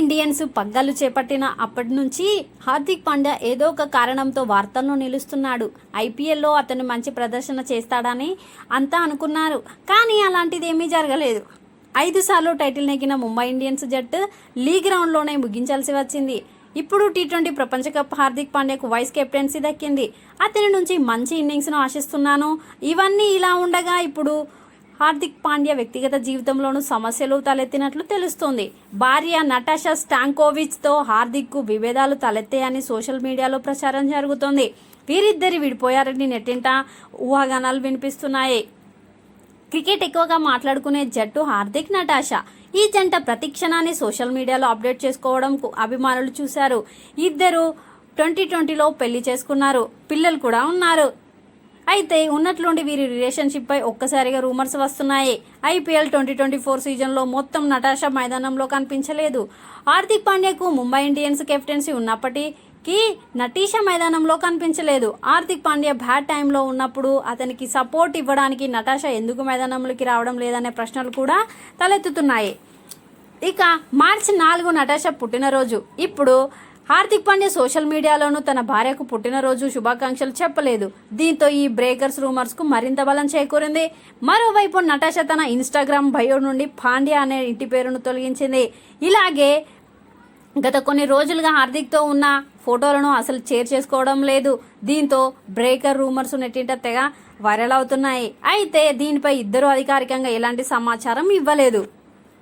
Indians పగ్గాలు చేపట్టిన అప్పటి నుంచి హార్దిక్ పాండ్యా ఏదో ఒక కారణంతో వార్తల్లో నిలుస్తున్నాడు. ఐపీఎల్లో అతను మంచి ప్రదర్శన చేస్తాడని అంతా అనుకున్నారు. కానీ అలాంటిది ఏమీ జరగలేదు. ఐదు సార్లు టైటిల్ నెగ్గిన ముంబై ఇండియన్స్ జట్టు లీగ్ గ్రౌండ్లోనే ముగించాల్సి వచ్చింది. ఇప్పుడు టీ ట్వంటీ ప్రపంచ కప్ హార్దిక్ పాండ్యాకు వైస్ కెప్టెన్సీ దక్కింది. అతని నుంచి మంచి ఇన్నింగ్స్ను ఆశిస్తున్నాను. ఇవన్నీ ఇలా ఉండగా ఇప్పుడు హార్దిక్ పాండ్యా వ్యక్తిగత జీవితంలోనూ సమస్యలు తలెత్తినట్లు తెలుస్తోంది. భార్య నటాషా స్టాంకోవిచ్తో హార్దిక్కు విభేదాలు తలెత్తాయని సోషల్ మీడియాలో ప్రచారం జరుగుతోంది. వీరిద్దరి విడిపోయారని నెట్టింట ఊహాగానాలు వినిపిస్తున్నాయి. క్రికెట్ ఎక్కువగా మాట్లాడుకునే జట్టు హార్దిక్ నటాషా. ఈ జంట ప్రతి క్షణాన్ని సోషల్ మీడియాలో అప్డేట్ చేసుకోవడం అభిమానులు చూశారు. ఇద్దరు ట్వంటీ ట్వంటీలో పెళ్ళి చేసుకున్నారు. పిల్లలు కూడా ఉన్నారు. అయితే ఉన్నట్లుండి వీరి రిలేషన్షిప్ పై ఒక్కసారిగా రూమర్స్ వస్తున్నాయి. ఐపీఎల్ ట్వంటీ ట్వంటీ ఫోర్ సీజన్లో మొత్తం నటాషా మైదానంలో కనిపించలేదు. హార్దిక్ పాండ్యాకు ముంబై ఇండియన్స్ కెప్టెన్సీ ఉన్నప్పటికీ నటీషా మైదానంలో కనిపించలేదు. హార్దిక్ పాండ్యా బ్యాడ్ టైంలో ఉన్నప్పుడు అతనికి సపోర్ట్ ఇవ్వడానికి నటాషా ఎందుకు మైదానంలోకి రావడం లేదనే ప్రశ్నలు కూడా తలెత్తుతున్నాయి. ఇక మార్చి నాలుగు నటాషా పుట్టినరోజు. ఇప్పుడు హార్దిక్ పాండ్యా సోషల్ మీడియాలోనూ తన భార్యకు పుట్టినరోజు శుభాకాంక్షలు చెప్పలేదు. దీంతో ఈ బ్రేకర్స్ రూమర్స్కు మరింత బలం చేకూరింది. మరోవైపు నటాష తన ఇన్స్టాగ్రామ్ బయో నుండి పాండ్యా అనే ఇంటి పేరును తొలగించింది. ఇలాగే గత కొన్ని రోజులుగా హార్దిక్తో ఉన్న ఫోటోలను అసలు షేర్ చేసుకోవడం లేదు. దీంతో బ్రేకర్ రూమర్స్ నెట్టింట తెగ వైరల్ అవుతున్నాయి. అయితే దీనిపై ఇద్దరు అధికారికంగా ఎలాంటి సమాచారం ఇవ్వలేదు.